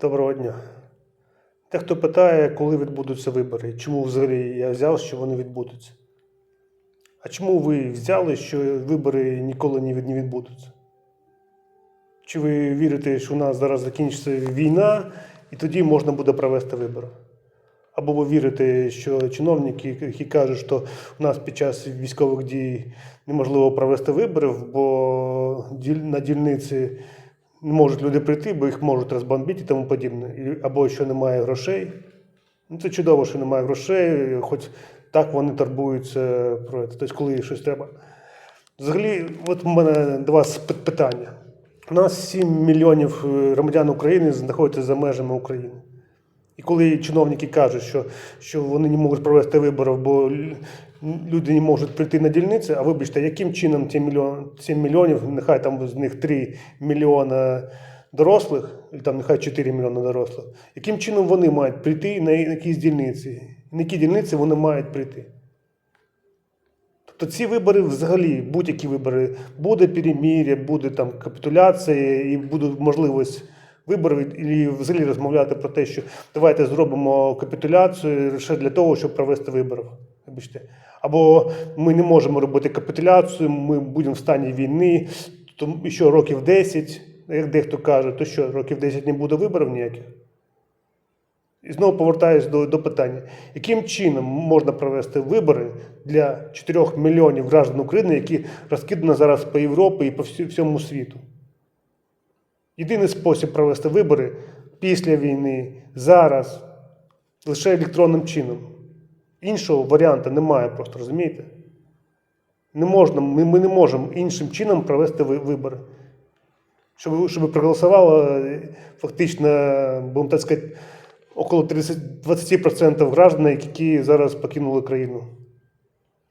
Доброго дня. Дехто питає, коли відбудуться вибори. Чому взагалі я взяв, що вони відбудуться? А чому ви взяли, що вибори ніколи не відбудуться? Чи ви вірите, що у нас зараз закінчиться війна, і тоді можна буде провести вибори? Або ви вірите, що чиновники, які кажуть, що у нас під час військових дій неможливо провести виборів, бо на дільниці можуть люди прийти, бо їх можуть розбомбити і тому подібне. Або що немає грошей. Ну, це чудово, що немає грошей, хоч так вони турбуються про це. Тобто, коли щось треба. Взагалі, от у мене до вас питання. У нас 7 мільйонів е, громадян України знаходяться за межами України. І коли чиновники кажуть, що, що вони не можуть провести виборів, бо люди не можуть прийти на дільниці, а вибачте, яким чином ці мільйон, 7 мільйонів, нехай там з них 3 мільйона дорослих, там нехай 4 мільйони дорослих, яким чином вони мають прийти на якісь дільниці? На які дільниці вони мають прийти? Тобто ці вибори взагалі, будь-які вибори, буде перемір'я, буде там капітуляція і буде можливість виборів, і взагалі розмовляти про те, що давайте зробимо капітуляцію лише для того, щоб провести вибори. Вибачте. Або ми не можемо робити капітуляцію, ми будемо в стані війни, то ще років 10, як дехто каже, то що, років 10 не буде виборів ніяких? І знову повертаюся до, до питання: яким чином можна провести вибори для 4 мільйонів граждан України, які розкидані зараз по Європі і по всьому світу? Єдиний спосіб провести вибори після війни, зараз, лише електронним чином. Іншого варіанту немає, просто розумієте? Не можна, ми, ми не можемо іншим чином провести вибори. Щоб, щоб проголосувало фактично, будемо так сказати, около 30, 20% граждан, які зараз покинули країну.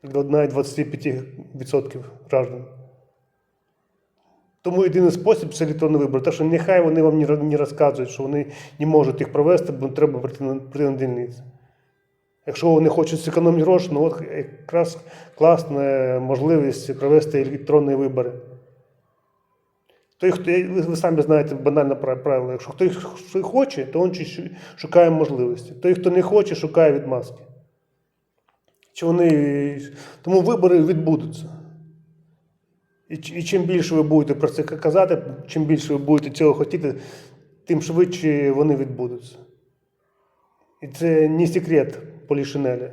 Навіть 25% граждан. Тому єдиний спосіб це електронний вибор. Так що нехай вони вам не, розказують, що вони не можуть їх провести, бо треба прийти на, дільниці. Якщо вони хочуть зекономити гроші, ну от якраз класна можливість провести електронні вибори. Той, хто, ви, самі знаєте банальне правило. Якщо хтось хоче, то він шукає можливості. Той, хто не хоче, шукає відмазки. Чи вони... Тому вибори відбудуться. І, і чим більше ви будете про це казати, чим більше ви будете цього хотіти, тим швидше вони відбудуться. І це не секрет Полішинеля.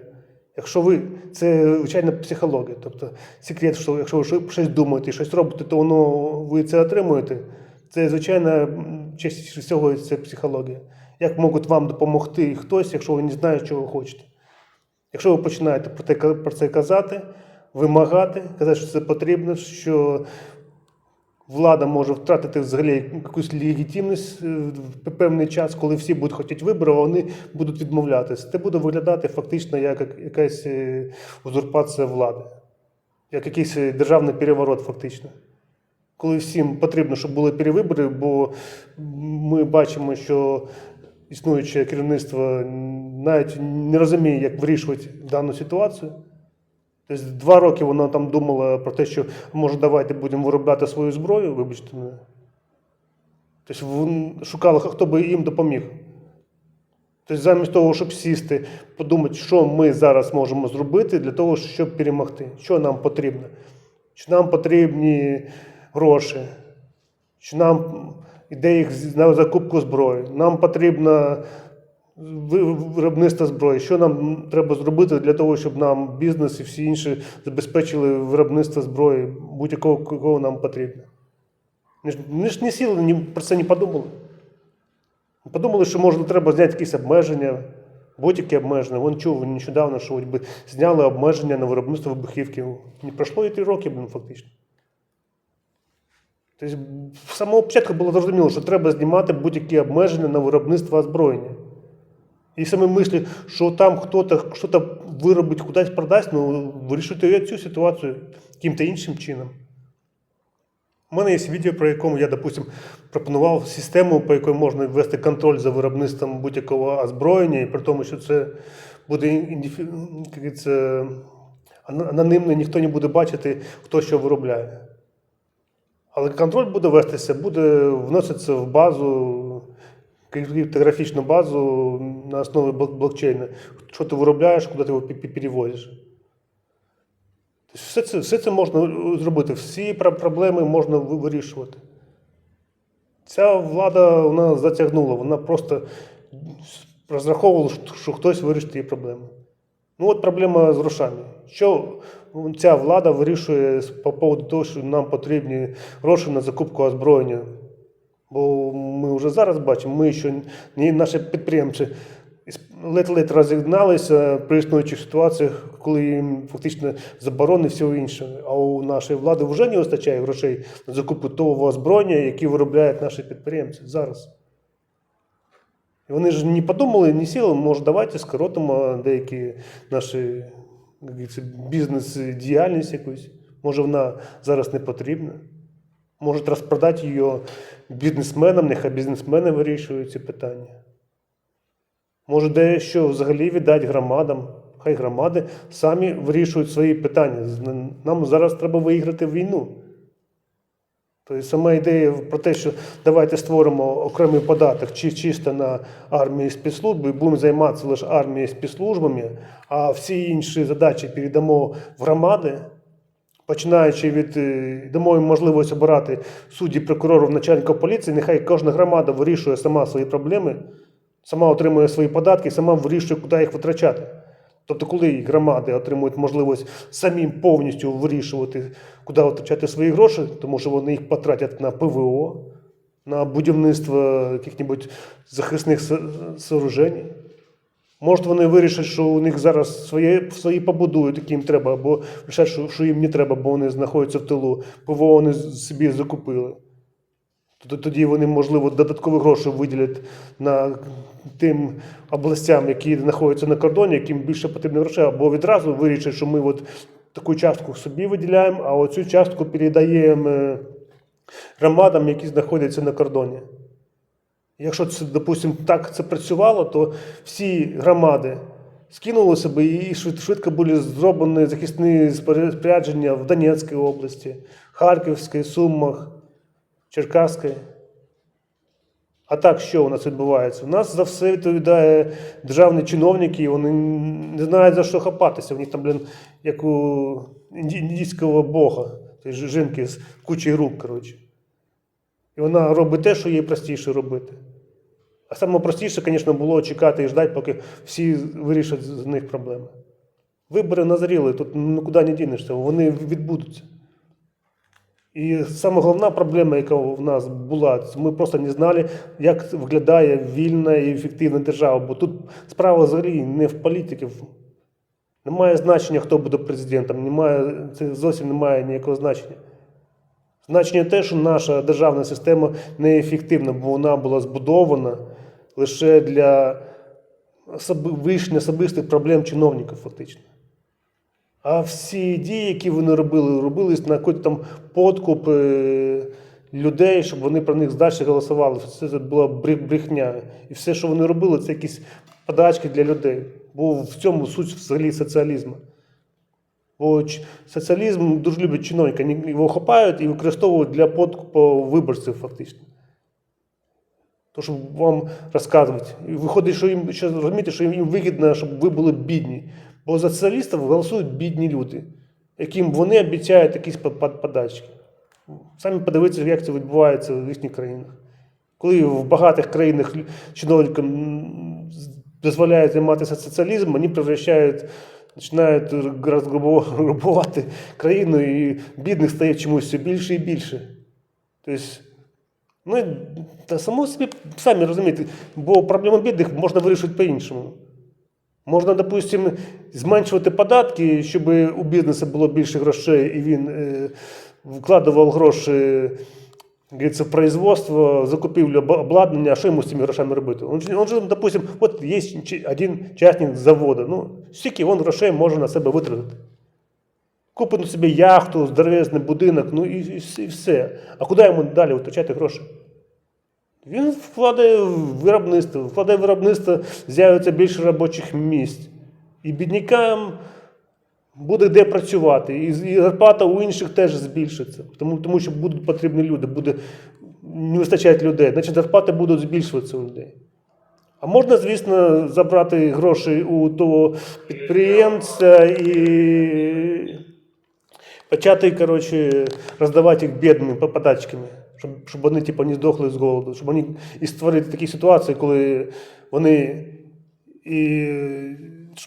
Якщо ви, це звичайна психологія. Тобто секрет, що якщо ви щось думаєте, щось робите, то воно ви це отримуєте. Це звичайно м, частіше всього це психологія. Як можуть вам допомогти хтось, якщо ви не знаєте, що ви хочете? Якщо ви починаєте про це казати, вимагати, казати, що це потрібно, що влада може втратити взагалі якусь легітимність е, в певний час, коли всі будуть хотіти виборів, а вони будуть відмовлятися. Це буде виглядати фактично як як- якась е, узурпація влади, як якийсь е, державний переворот, фактично. Коли всім потрібно, щоб були перевибори, бо ми бачимо, що існуюче керівництво навіть не розуміє, як вирішувати дану ситуацію. Тобто два роки воно там думало про те, що може давайте будемо виробляти свою зброю, вибачте мене. Тобто вони шукали, хто би їм допоміг. Тобто, замість того, щоб сісти, подумати, що ми зараз можемо зробити для того, щоб перемогти, що нам потрібно. Чи нам потрібні гроші, чи нам іде їх на закупку зброї, нам потрібно ви- виробництво зброї. Що нам треба зробити для того, щоб нам бізнес і всі інші забезпечили виробництво зброї будь-якого кого нам потрібно? Вони ж, вони ж не сіли, ні, про це не подумали. Подумали, що може треба зняти якісь обмеження, будь-які обмеження. Вон чув нещодавно, що от би зняли обмеження на виробництво вибухівки. Не пройшло і три роки, блин, фактично. Тобто, з самого початку було зрозуміло, що треба знімати будь-які обмеження на виробництво озброєння. І саме мислі, що там виробить, кудись продасть, ну вирішуйте цю ситуацію яким-то іншим чином. У мене є відео, про якому я, допустим, пропонував систему, по якій можна ввести контроль за виробництвом будь-якого озброєння, і при тому, що це буде індифі- як говориться, ан- ніхто не буде бачити, хто що виробляє. Але контроль буде вестися, буде вноситися в базу криптографічну базу на основі блок- блокчейну. Що ти виробляєш, куди ти його перевозиш. Тобто Все це, все це можна зробити, всі проблеми можна вирішувати. Ця влада вона затягнула, вона просто розраховувала, що- хтось вирішить її проблеми. Ну от проблема з грошами. Що ця влада вирішує по поводу того, що нам потрібні гроші на закупку озброєння? Бо ми вже зараз бачимо, ми ні, наші підприємці ледь-ледь розігналися при існуючих ситуаціях, коли їм фактично заборони все інше. А у нашої влади вже не вистачає грошей на закупку того озброєння, яке виробляють наші підприємці зараз. І вони ж не подумали, не сіли, може, давайте скоротимо деякі наші бізнес-діяльність якусь. Може, вона зараз не потрібна. Може, розпродати її бізнесменам, нехай бізнесмени вирішують ці питання. Може, дещо взагалі віддати громадам. Хай громади самі вирішують свої питання. Нам зараз треба виграти війну. Тобто сама ідея про те, що давайте створимо окремий податок чи чисто на армію і спецслужби, і будемо займатися лише армією спецслужбами, а всі інші задачі передамо в громади, починаючи від е, дамо можливість обирати судді, прокурорів, начальника поліції, нехай кожна громада вирішує сама свої проблеми, сама отримує свої податки, сама вирішує, куди їх витрачати. Тобто, коли громади отримують можливість самим повністю вирішувати, куди витрачати свої гроші, тому що вони їх потратять на ПВО, на будівництво яких-небудь захисних сооружень. Може, вони вирішать, що у них зараз своє, свої побудують, які їм треба, або вирішать, що, що їм не треба, бо вони знаходяться в тилу. ПВО вони собі закупили. Тоді вони, можливо, додаткові гроші виділять на тим областям, які знаходяться на кордоні, яким більше потрібно грошей, або відразу вирішать, що ми от таку частку собі виділяємо, а оцю частку передаємо е, громадам, які знаходяться на кордоні. Якщо це, допустимо, так це працювало, то всі громади скинули себе і швид- швидко були зроблені захисні спорядження в Донецькій області, Харківській, Сумах, Черкаській. А так, що у нас відбувається? У нас за все відповідає державні чиновники, і вони не знають за що хапатися. У них там, блін, як у індійського бога, тобто жінки з кучою рук, коротше. І вона робить те, що їй простіше робити. А саме простіше, звісно, було чекати і ждати, поки всі вирішать з них проблеми. Вибори назріли, тут нікуди не дінешся, вони відбудуться. І саме головна проблема, яка в нас була, ми просто не знали, як виглядає вільна і ефективна держава. Бо тут справа взагалі не в політиків. Немає значення, хто буде президентом, немає, це зовсім не має ніякого значення. Значення те, що наша державна система неефективна, бо вона була збудована лише для вирішення особистих проблем чиновників, фактично. А всі дії, які вони робили, робились на якийсь там подкуп е, людей, щоб вони про них здалі голосували. Це була брехня. І все, що вони робили, це якісь подачки для людей. Бо в цьому суть взагалі соціалізму. Бо соціалізм дуже любить чиновника. Його хапають і використовують для подкупу виборців, фактично. То, щоб вам розказувати. І виходить, що їм що розумієте, що їм вигідно, щоб ви були бідні. Бо за соціалістів голосують бідні люди, яким вони обіцяють якісь по- по- подачки. Самі подивіться, як це відбувається в їхніх країнах. Коли в багатих країнах чиновникам дозволяють займатися соціалізмом, вони превращають, починають розграбувати країну, і бідних стає чомусь все більше і більше. Тобто, ну, та само собі самі розумієте, бо проблему бідних можна вирішити по-іншому. Можна, допустимо, зменшувати податки, щоб у бізнесу було більше грошей, і він е, вкладував гроші в производство, закупівлю об- обладнання, а що йому з цими грошами робити? Он он же допустим, от є один частник заводу, ну, скільки він грошей може на себе витратити? Купить собі яхту, здоровезний будинок, ну і, і і все. А куди йому далі витрачати гроші? Він вкладає в виробництво, вкладає в виробництво, з'явиться більше робочих місць. І біднякам буде де працювати. І зарплата у інших теж збільшиться. Тому, тому що будуть потрібні люди, буде не вистачає людей, значить зарплати будуть збільшуватися у людей. А можна, звісно, забрати гроші у того підприємця і почати, коротше, роздавати їх бідними по- подачками, щоб, щоб вони типу, не здохли з голоду, щоб вони і створити такі ситуації, коли вони і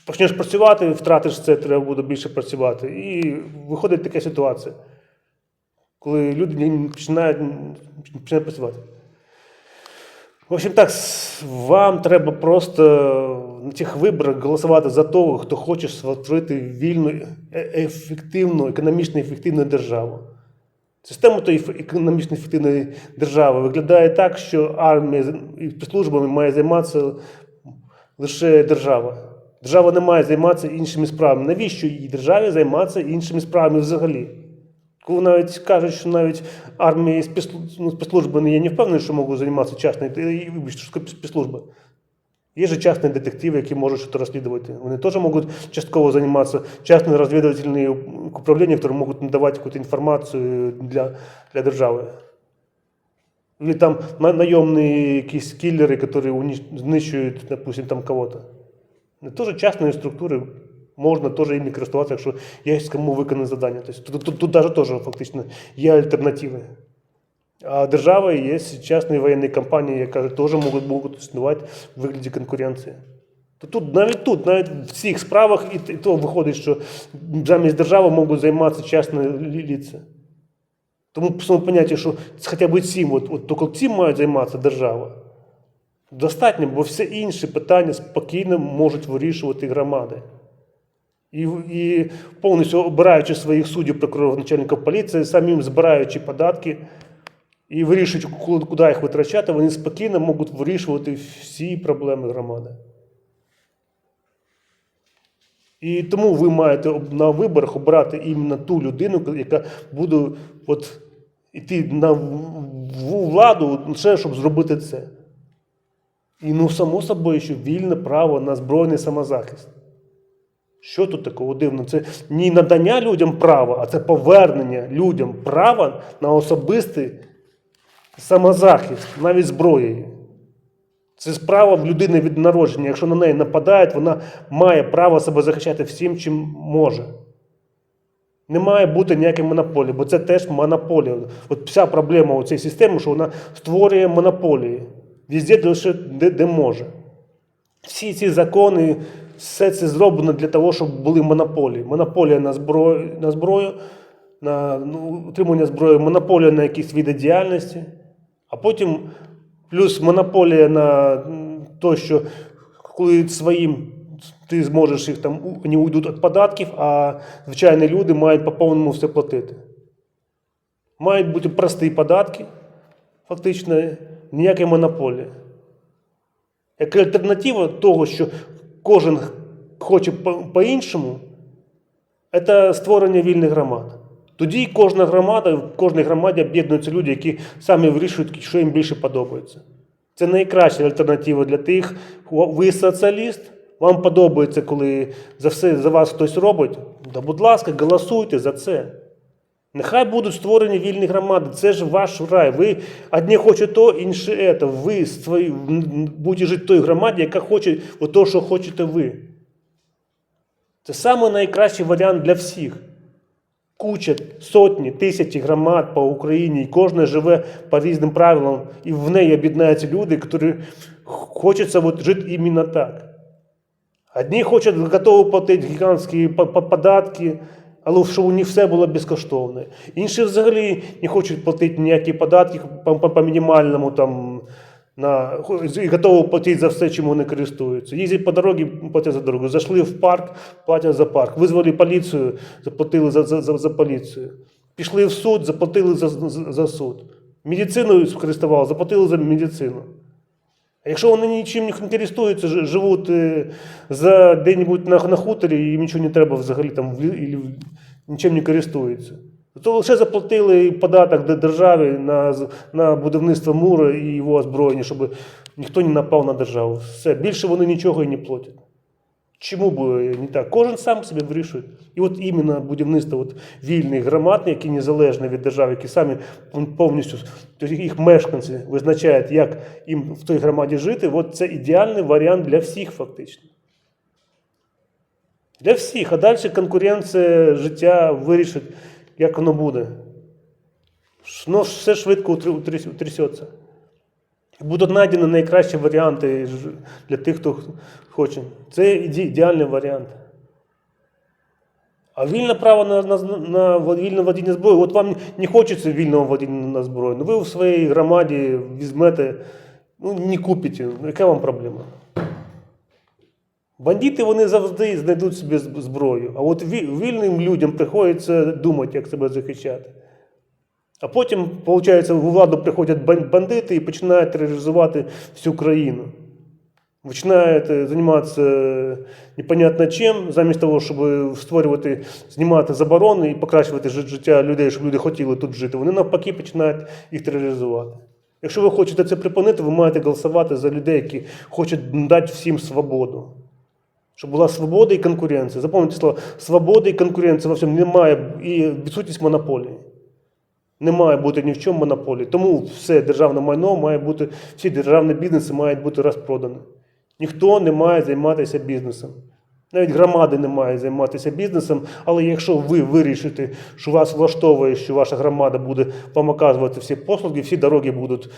почнеш працювати, втратиш це, треба буде більше працювати. І виходить така ситуація, коли люди починають, починають працювати. В общем так, вам треба просто на цих виборах голосувати за того, хто хоче створити вільну, е- ефективну, економічно ефективну державу. Система тої економічно ефективної держави виглядає так, що армія і спецслужбами має займатися лише держава. Держава не має займатися іншими справами. Навіщо їй державі займатися іншими справами взагалі? Коли навіть кажуть, що навіть армія і ну, спецслужби не є не впевнені, що можуть займатися частні, і, вибачте, що спецслужби. Є же частні детективи, які можуть щось розслідувати. Вони теж можуть частково займатися частні розвідувальні управління, які можуть надавати якусь інформацію для, для держави. Или там на- наемные якісь киллеры, которые унич- знищують, допустим, там кого-то. Это тоже частные структури, можна теж іми користуватися, якщо є кому виконане завдання. Тобто, тут, тут, тут даже теж фактично є альтернативи. А держава є частні воєнні компанії, яка теж можуть, можуть існувати в вигляді конкуренції. То тут навіть тут, навіть в цих справах, і, і то виходить, що замість держави можуть займатися частні лі- лица. Тому по своєму поняттю, що хоча б цим, от, от тільки цим має займатися держава. Достатньо, бо все інші питання спокійно можуть вирішувати громади. І, і повністю обираючи своїх суддів, прокурорів, начальників поліції, самим збираючи податки і вирішуючи, куди, їх витрачати, вони спокійно можуть вирішувати всі проблеми громади. І тому ви маєте на виборах обирати іменно ту людину, яка буде от, йти на владу лише, щоб зробити це. І ну, само собою, що вільне право на збройний самозахист. Що тут такого дивного? Це не надання людям права, а це повернення людям права на особистий самозахист, навіть зброєю. Це справа людини від народження. Якщо на неї нападають, вона має право себе захищати всім, чим може. Не має бути ніякої монополії, бо це теж монополія. От вся проблема у цій системі, що вона створює монополії. Везде лише де, де може. Всі ці закони, все це зроблено для того, щоб були монополії. Монополія на зброю, на зброю, на ну, утримання зброї, монополія на якісь види діяльності, а потім плюс монополія на те, що коли своїм ти зможеш їх там, вони уйдуть від податків, а звичайні люди мають по повному все платити. Мають бути прості податки, фактично, ніякої монополії. Як альтернатива того, що кожен хоче по-іншому, це створення вільних громад. Тоді кожна громада, в кожній громаді об'єднуються люди, які самі вирішують, що їм більше подобається. Це найкраща альтернатива для тих. Ви соціаліст, вам подобається, коли за все за вас хтось робить. Да, будь ласка, голосуйте за це. Нехай будуть створені вільні громади, це ж ваш рай. Ви одні хочуть то, інші це. Ви свої, будете жити в той громаді, яка хоче то, що хочете ви. Це найкращий варіант для всіх. Куча, сотні, тисячі громад по Україні, і кожна живе по різним правилам, і в неї об'єднаються люди, які хочеться от жити іменно так. Одні хочуть готові платити гігантські по- по- податки, але щоб у них все було безкоштовне. Інші взагалі не хочуть платити ніякі податки по, по, по мінімальному там. На, і готові платити за все, чим вони користуються. Їздять по дорозі, платять за дорогу. Зайшли в парк, платять за парк. Визвали поліцію, заплатили за, за, за, за поліцію. Пішли в суд, заплатили за, за, за суд. Медициною користували, заплатили за медицину. А якщо вони нічим не користуються, живуть е, за де-небудь на, на хуторі, їм нічого не треба взагалі там і в- нічим не користуються. То лише заплатили податок до держави на, на будівництво муру і його озброєння, щоб ніхто не напав на державу. Все, більше вони нічого і не платять. Чому б не так? Кожен сам собі вирішує. І от іменно будівництво от вільних громад, які незалежні від держави, які самі повністю їх мешканці визначають, як їм в той громаді жити, от це ідеальний варіант для всіх фактично. Для всіх. А далі конкуренція життя вирішить, як воно буде. Ну, все швидко утрясеться. Будуть знайдені найкращі варіанти для тих, хто хоче. Це ідеальний варіант. А вільне право на, на, на вільне водіння зброї. От вам не хочеться вільного водіння на зброю. Ну ви в своїй громаді візьмете, ну не купите. Яка вам проблема? Бандити вони завжди знайдуть собі зброю. А от вільним людям приходиться думати, як себе захищати. А потім, виходить, у владу приходять бандити і починають тероризувати всю країну. Починають е, займатися е, непонятно чим, замість того, щоб створювати, знімати заборони і покращувати життя людей, щоб люди хотіли тут жити. Вони навпаки починають їх тероризувати. Якщо ви хочете це припинити, ви маєте голосувати за людей, які хочуть дати всім свободу. Щоб була свобода і конкуренція. Запам'ятайте слово, свобода і конкуренція во всьому немає і відсутність монополії. Не має бути ні в чому монополії. Тому все державне майно має бути, всі державні бізнеси мають бути розпродані. Ніхто не має займатися бізнесом. Навіть громади не мають займатися бізнесом, але якщо ви вирішите, що вас влаштовує, що ваша громада буде вам оказувати всі послуги, всі дороги будуть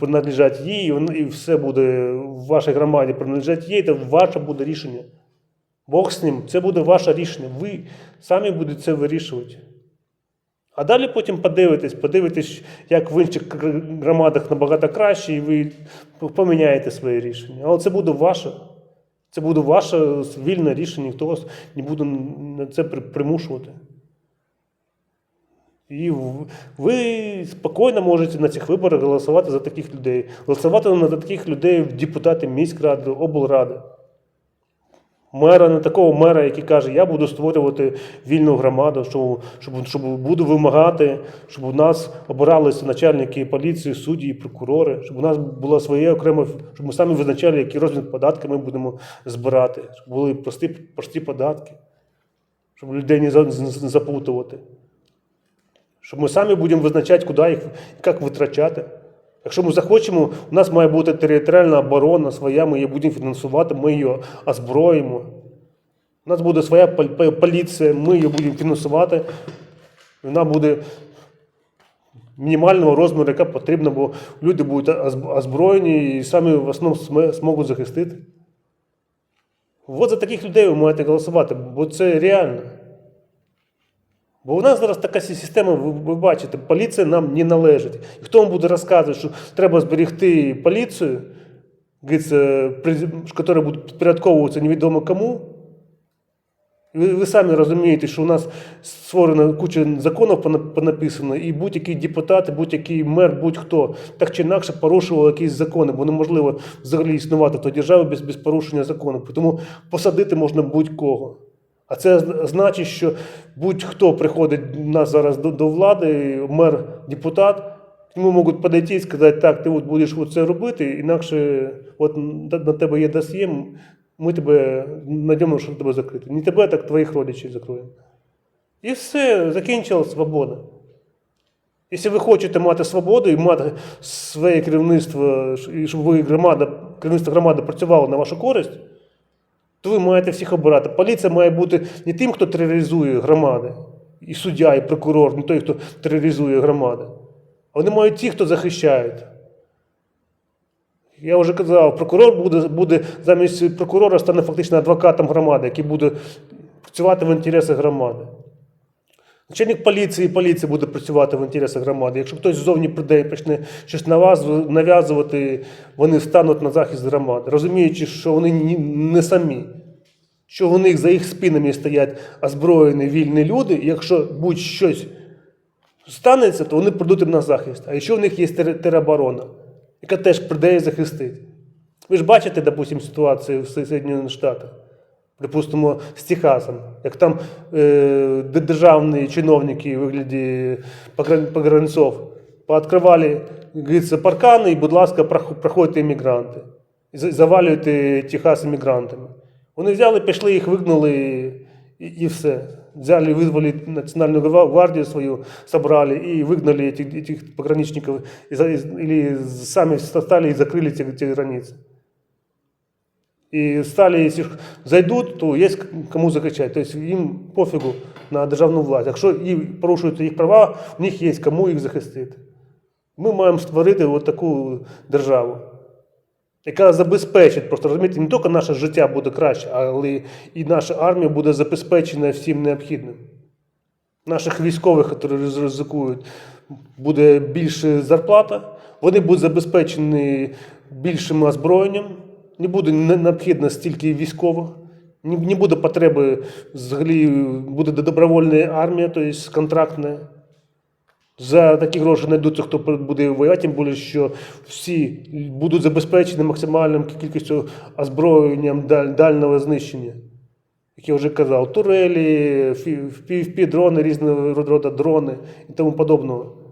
принадлежати їй, і все буде в вашій громаді принадлежати їй, то ваше буде рішення. Бог з ним, це буде ваше рішення. Ви самі будете це вирішувати. А далі потім подивитесь, подивитесь, як в інших громадах набагато краще, і ви поміняєте своє рішення. Але це буде ваше. Це буде ваше вільне рішення, ніхто вас не буде на це примушувати. І ви спокійно можете на цих виборах голосувати за таких людей. Голосувати на таких людей в депутати міськради, облради. Мера, не такого мера, який каже, я буду створювати вільну громаду, щоб, щоб, щоб буду вимагати, щоб у нас обиралися начальники поліції, судді і прокурори, щоб у нас було своє окреме, щоб ми самі визначали, які розмір податки ми будемо збирати, щоб були прості, прості податки, щоб людей не запутувати. Щоб ми самі будемо визначати, куди їх як витрачати. Якщо ми захочемо, у нас має бути територіальна оборона своя, ми її будемо фінансувати, ми її озброїмо. У нас буде своя пол- пол- поліція, ми її будемо фінансувати. Вона буде мінімального розміру, яка потрібна, бо люди будуть озброєні і самі в основному зможуть захистити. От за таких людей ви маєте голосувати, бо це реально. Бо у нас зараз така система, ви, ви бачите, поліція нам не належить. І хто вам буде розказувати, що треба зберегти поліцію, яка буде підпорядковуватися невідомо кому. Ви, ви самі розумієте, що у нас створена куча законів понаписано, і будь-який депутат, будь-який мер, будь-хто так чи інакше порушував якісь закони, бо неможливо взагалі існувати в той державі без, без порушення закону. Тому посадити можна будь-кого. А це значить, що будь-хто приходить у нас зараз до, до влади, мер, депутат, нему можуть підійти і сказати, так, ти от будеш це робити, інакше от на тебе є досьє, ми тебе знайдемо, що тебе закрити. Не тебе, так твоїх родичів закроємо. І все, закінчилась свобода. Якщо ви хочете мати свободу і мати своє керівництво, і щоб ви громада, керівництво громади працювало на вашу користь, то ви маєте всіх обирати. Поліція має бути не тим, хто тероризує громади, і суддя, і прокурор, не той, хто тероризує громади. А вони мають ті, хто захищають. Я вже казав, прокурор буде, буде замість прокурора стане фактично адвокатом громади, який буде працювати в інтересах громади. Начальник поліції, поліція буде працювати в інтересах громади. Якщо хтось ззовні прийде і почне щось нав'язувати, вони стануть на захист громади, розуміючи, що вони не самі, що у них за їх спинами стоять озброєні вільні люди, якщо будь-щось станеться, то вони прийдуть їм на захист. А якщо у них є тероборона, яка теж прийде і захистить. Ви ж бачите, допустим, ситуацію в Соединених Штатах, припустимо, з Техасом, як там е, де- державні чиновники у вигляді погран- погранців пооткривали, говориться, паркани, і, будь ласка, прох- проходьте іммігранти. І за- завалюйте Техас іммігрантами. Вони взяли, пішли, їх вигнали і, і все. Взяли, визвали Національну гва- гвардію свою, собрали и выгнали этих, этих пограничников, и, за- и- или сами стали и закрыли эти, эти границы. И стали, если зайдуть, то є кому закричати. Тобто їм пофігу на державну власть. Якщо і порушують їх права, у них є кому їх захистити. Ми маємо створити от таку державу, яка забезпечить, просто розумієте, не тільки наше життя буде краще, але і наша армія буде забезпечена всім необхідним. Наших військових, які ризикують, буде більше зарплата, вони будуть забезпечені більшим озброєнням, не буде необхідно стільки військових, не, буде потреби взагалі, буде добровольна армія, тобто контрактна. За такі гроші знайдуться, хто буде воювати, тим більше, що всі будуть забезпечені максимальним кількістю озброєнням дальнього знищення. Як я вже казав, турелі, fpv дрони, різного роду дрони і тому подобного.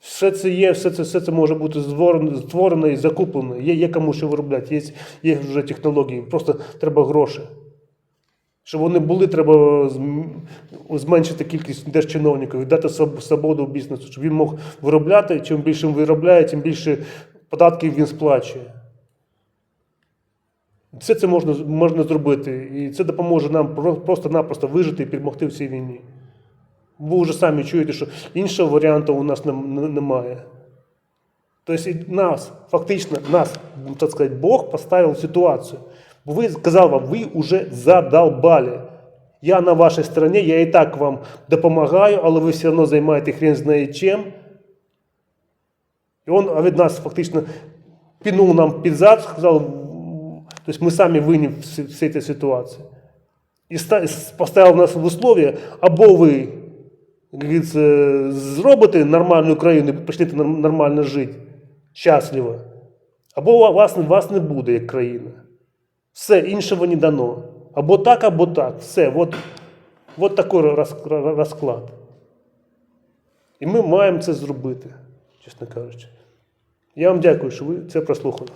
Все це є, все це, все це може бути створено, і закуплено. Є, є кому що виробляти, є, є вже технології, просто треба гроші. Щоб вони були, треба зменшити кількість держчиновників дати свободу бізнесу, щоб він мог виробляти. Чим більше він виробляє, тим більше податків він сплачує. Все це можна, можна зробити, і це допоможе нам просто-напросто вижити і перемогти в цій війні. Ви вже самі чуєте, що іншого варіанту у нас нем- не- немає. Тобто нас, фактично, нас, так сказати, Бог поставив в ситуацію. Бо ви сказав вам, ви вже задолбали. Я на вашій стороні, я і так вам допомагаю, але ви все одно займаєте хрен знає чим. І він від нас фактично пінув нам під зад, сказав, тобто ми самі винні в цій ситуації. І поставив нас в условия, або ви зробите нормальну країну і почнете нормально жити, щасливо, або вас, вас не буде як країна. Все, іншого не дано. Або так, або так. Все, от, от такий роз- роз- розклад. І ми маємо це зробити, чесно кажучи. Я вам дякую, що ви це прослухали.